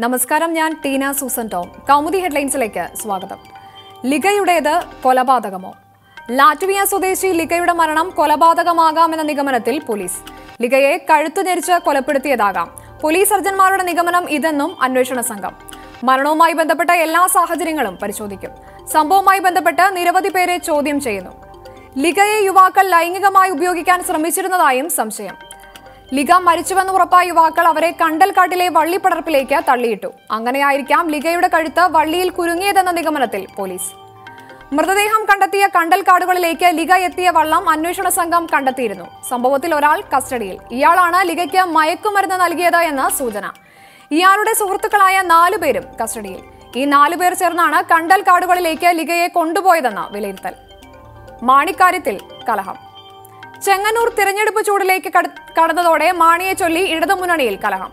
നമസ്കാരം ഞാൻ Tina Susan Tom. Kaumudi ഹെഡ്ലൈൻസിലേക്ക് സ്വാഗതം. ലിഗയുടേത് കൊലപാതകമോ? ലാറ്റ്വിയ സ്വദേശി ലിഗയുടെ മരണം കൊലപാതകമാകാമെന്ന നിഗമനത്തിൽ പോലീസ്. ലിഗയെ കഴുത്തു ഞെരിച്ച് കൊലപ്പെടുത്തിയതാകാം. പോലീസ് സർജന്മാരുടെ നിഗമനം ഇതെന്നും അന്വേഷണ സംഘം. മരണവുമായി ബന്ധപ്പെട്ട എല്ലാ സാഹചര്യങ്ങളും പരിശോധിക്കും. സംഭവവുമായി ബന്ധപ്പെട്ട് നിരവധി പേരെ ചോദ്യം ചെയ്യുന്നു. ലിഗയെ യുവാക്കൾ ലൈംഗികമായി ഉപയോഗിക്കാൻ ശ്രമിച്ചിരുന്നതായും സംശയം. ലിഗ മരിച്ചുവെന്ന് ഉറപ്പായ യുവാക്കൾ അവരെ കണ്ടൽക്കാട്ടിലെ വള്ളിപ്പടർപ്പിലേക്ക് തള്ളിയിട്ടു. അങ്ങനെയായിരിക്കാം ലിഗയുടെ കഴുത്ത് വള്ളിയിൽ കുരുങ്ങിയതെന്ന നിഗമനത്തിൽ പോലീസ്. മൃതദേഹം കണ്ടെത്തിയ കണ്ടൽക്കാടുകളിലേക്ക് ലിഗ എത്തിയ വള്ളം അന്വേഷണ സംഘം കണ്ടെത്തിയിരുന്നു. സംഭവത്തിൽ ഒരാൾ കസ്റ്റഡിയിൽ. ഇയാളാണ് ലിഗയ്ക്ക് മയക്കുമരുന്ന് നൽകിയത് എന്ന സൂചന. ഇയാളുടെ സുഹൃത്തുക്കളായ നാലുപേരും കസ്റ്റഡിയിൽ. ഈ നാലുപേർ ചേർന്നാണ് കണ്ടൽക്കാടുകളിലേക്ക് ലിഗയെ കൊണ്ടുപോയതെന്ന വിലയിരുത്തൽ. മാണിക്കാര്യത്തിൽ കലഹം. ചെങ്ങന്നൂർ തിരഞ്ഞെടുപ്പ് ചൂടിലേക്ക് കടന്നതോടെ മാണിയെ ചൊല്ലി ഇടതുമുന്നണിയിൽ കലഹം.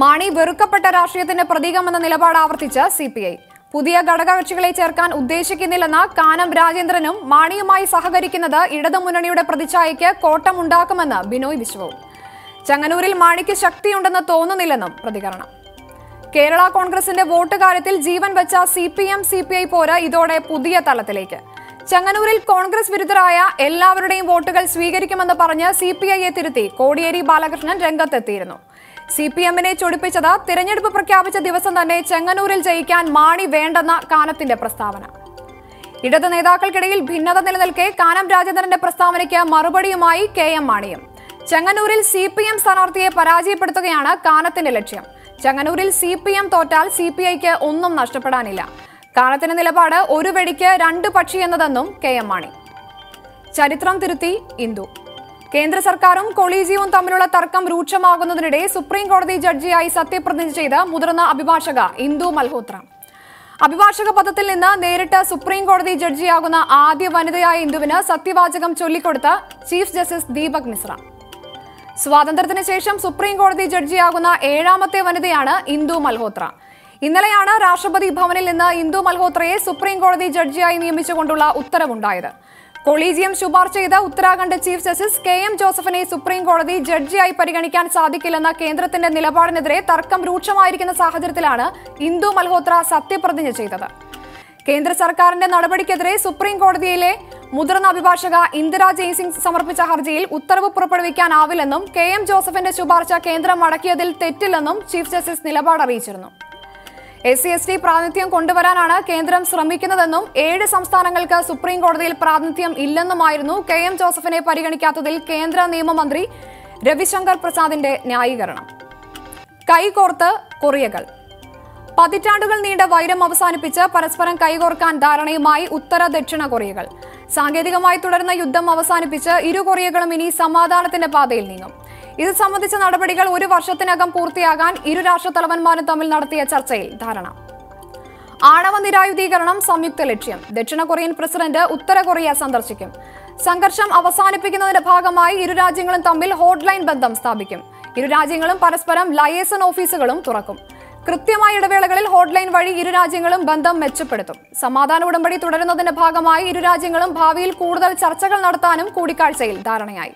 മാണി വെറുക്കപ്പെട്ട രാഷ്ട്രീയത്തിന്റെ പ്രതീകമെന്ന നിലപാട് ആവർത്തിച്ച് സി പി ഐ പുതിയ ഘടകകക്ഷികളെ ചേർക്കാൻ ഉദ്ദേശിക്കുന്നില്ലെന്ന കാനം രാജേന്ദ്രനും മാണിയുമായി സഹകരിക്കുന്നത് ഇടതുമുന്നണിയുടെ പ്രതിച്ഛായയ്ക്ക് കോട്ടമുണ്ടാക്കുമെന്ന് ബിനോയ് വിശ്വവും. ചങ്ങനൂരിൽ മാണിക്ക് ശക്തിയുണ്ടെന്ന് തോന്നുന്നില്ലെന്നും പ്രതികരണം. കേരള കോൺഗ്രസിന്റെ വോട്ട് കാര്യത്തിൽ ജീവൻ വെച്ച C P M C P I പോര് ഇതോടെ പുതിയ തലത്തിലേക്ക്. ചെങ്ങന്നൂരിൽ കോൺഗ്രസ് വിരുദ്ധരായ എല്ലാവരുടെയും വോട്ടുകൾ സ്വീകരിക്കുമെന്ന് പറഞ്ഞ് സി പി ഐയെ തിരുത്തി കോടിയേരി ബാലകൃഷ്ണൻ രംഗത്തെത്തിയിരുന്നു. സി പി എമ്മിനെ ചൊടിപ്പിച്ചത് തിരഞ്ഞെടുപ്പ് പ്രഖ്യാപിച്ച ദിവസം തന്നെ ചെങ്ങന്നൂരിൽ ജയിക്കാൻ മാണി വേണ്ടെന്ന കാനത്തിന്റെ പ്രസ്താവന. ഇടത് നേതാക്കൾക്കിടയിൽ ഭിന്നത നിലനിൽക്കെ കാനം രാജേന്ദ്രന്റെ പ്രസ്താവനയ്ക്ക് മറുപടിയുമായി കെ എം മാണിയും. ചെങ്ങന്നൂരിൽ സി പി എം സ്ഥാനാർത്ഥിയെ പരാജയപ്പെടുത്തുകയാണ് കാനത്തിന്റെ ലക്ഷ്യം. ചെങ്ങന്നൂരിൽ സി പി എം തോറ്റാൽ സി പി ഐക്ക് ഒന്നും നഷ്ടപ്പെടാനില്ല. കാനത്തിന്റെ നിലപാട് ഒരു വെടിക്ക് രണ്ട് പക്ഷി എന്നതെന്നും കെ എം മാണി. ചരിത്രം തിരുത്തി ഇന്ദു. കേന്ദ്ര സർക്കാരും കൊളീജിയവും തമ്മിലുള്ള തർക്കം രൂക്ഷമാകുന്നതിനിടെ സുപ്രീം കോടതി ജഡ്ജിയായി സത്യപ്രതിജ്ഞ ചെയ്ത മുതിർന്ന അഭിഭാഷക ഇന്ദു മൽഹോത്ര. അഭിഭാഷക പദത്തിൽ നിന്ന് നേരിട്ട് സുപ്രീം കോടതി ജഡ്ജിയാകുന്ന ആദ്യ വനിതയായ ഇന്ദുവിന് സത്യവാചകം ചൊല്ലിക്കൊടുത്ത ചീഫ് ജസ്റ്റിസ് ദീപക് മിശ്ര. സ്വാതന്ത്ര്യത്തിന് ശേഷം സുപ്രീം കോടതി ജഡ്ജിയാകുന്ന ഏഴാമത്തെ വനിതയാണ് ഇന്ദു മൽഹോത്ര. ഇന്നലെയാണ് രാഷ്ട്രപതി ഭവനിൽ നിന്ന് ഇന്ദു മൽഹോത്രയെ സുപ്രീം കോടതി ജഡ്ജിയായി നിയമിച്ചുകൊണ്ടുള്ള ഉത്തരവുണ്ടായത്. കൊളീജിയം ശുപാർശ ചെയ്ത Uttarakhand chief justice K M ജോസഫിനെ സുപ്രീം കോടതി ജഡ്ജിയായി പരിഗണിക്കാൻ സാധിക്കില്ലെന്ന കേന്ദ്രത്തിന്റെ നിലപാടിനെതിരെ തർക്കം രൂക്ഷമായിരിക്കുന്ന സാഹചര്യത്തിലാണ് ഇന്ദു മൽഹോത്ര സത്യപ്രതിജ്ഞ ചെയ്തത്. കേന്ദ്ര സർക്കാരിന്റെ നടപടിക്കെതിരെ സുപ്രീം കോടതിയിലെ മുതിർന്ന അഭിഭാഷക ഇന്ദിര ജയ്സിംഗ് സമർപ്പിച്ച ഹർജിയിൽ ഉത്തരവ് പുറപ്പെടുവിക്കാനാവില്ലെന്നും കെ എം ജോസഫിന്റെ ശുപാർശ കേന്ദ്രം മടക്കിയതിൽ തെറ്റില്ലെന്നും ചീഫ് ജസ്റ്റിസ് നിലപാട് അറിയിച്ചിരുന്നു. എസ് സി എസ് ടി പ്രാതിനിധ്യം കൊണ്ടുവരാനാണ് കേന്ദ്രം ശ്രമിക്കുന്നതെന്നും ഏഴ് സംസ്ഥാനങ്ങൾക്ക് സുപ്രീം കോടതിയിൽ പ്രാതിനിധ്യം ഇല്ലെന്നുമായിരുന്നു കെ എം ജോസഫിനെ പരിഗണിക്കാത്തതിൽ കേന്ദ്ര നിയമമന്ത്രി രവിശങ്കർ പ്രസാദിന്റെ ന്യായീകരണം. കൈകോർത്ത് കൊറിയകൾ. പതിറ്റാണ്ടുകൾ നീണ്ട വൈരം അവസാനിപ്പിച്ച് പരസ്പരം കൈകോർക്കാൻ ധാരണയുമായി ഉത്തര ദക്ഷിണ കൊറിയകൾ. സാങ്കേതികമായി തുടരുന്ന യുദ്ധം അവസാനിപ്പിച്ച് ഇരു കൊറിയകളും ഇനി സമാധാനത്തിന്റെ പാതയിൽ നീങ്ങും. ഇത് സംബന്ധിച്ച നടപടികൾ ഒരു വർഷത്തിനകം പൂർത്തിയാകാൻ ഇരു രാഷ്ട്രത്തലവന്മാരും തമ്മിൽ നടത്തിയ ചർച്ചയിൽ ധാരണ. ആണവ നിരായുധീകരണം സംയുക്ത ലക്ഷ്യം. ദക്ഷിണ കൊറിയൻ പ്രസിഡന്റ് ഉത്തര കൊറിയ സന്ദർശിക്കും. സംഘർഷം അവസാനിപ്പിക്കുന്നതിന്റെ ഭാഗമായി ഇരു രാജ്യങ്ങളും തമ്മിൽ ഹോട്ട്ലൈൻ ബന്ധം സ്ഥാപിക്കും. ഇരു രാജ്യങ്ങളും പരസ്പരം ലയേസൺ ഓഫീസുകളും തുറക്കും. കൃത്യമായ ഇടവേളകളിൽ ഹോട്ട്ലൈൻ വഴി ഇരു രാജ്യങ്ങളും ബന്ധം മെച്ചപ്പെടുത്തും. സമാധാന ഉടമ്പടി തുടരുന്നതിന്റെ ഭാഗമായി ഇരു രാജ്യങ്ങളും ഭാവിയിൽ കൂടുതൽ ചർച്ചകൾ നടത്താനും കൂടിക്കാഴ്ചയിൽ ധാരണയായി.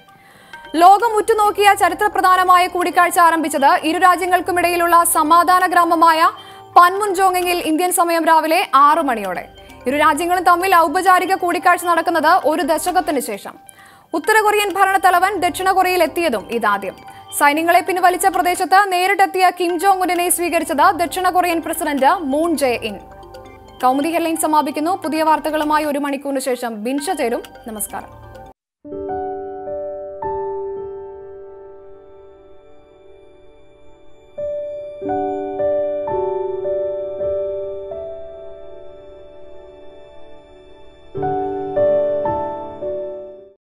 ലോകം ഉറ്റുനോക്കിയ ചരിത്ര പ്രധാനമായ കൂടിക്കാഴ്ച ആരംഭിച്ചത് ഇരു രാജ്യങ്ങൾക്കുമിടയിലുള്ള സമാധാന ഗ്രാമമായ പൻമുൻജോങ്ങിൽ ഇന്ത്യൻ സമയം രാവിലെ ആറു മണിയോടെ. ഇരു രാജ്യങ്ങളും തമ്മിൽ ഔപചാരിക കൂടിക്കാഴ്ച നടക്കുന്നത് ഒരു ദശകത്തിന് ശേഷം. ഉത്തര കൊറിയൻ ഭരണത്തലവൻ ദക്ഷിണ കൊറിയയിൽ എത്തിയതും ഇതാദ്യം. സൈന്യങ്ങളെ പിൻവലിച്ച പ്രദേശത്ത് നേരിട്ടെത്തിയ കിം ജോങ് ഉന്നിനെ സ്വീകരിച്ചത് ദക്ഷിണ Korean president Moon Jae in Kaumudi headline സമാപിക്കുന്നു. പുതിയ വാർത്തകളുമായി ഒരു മണിക്കൂറിന് ശേഷം ബിൻഷ ചേരും. നമസ്കാരം.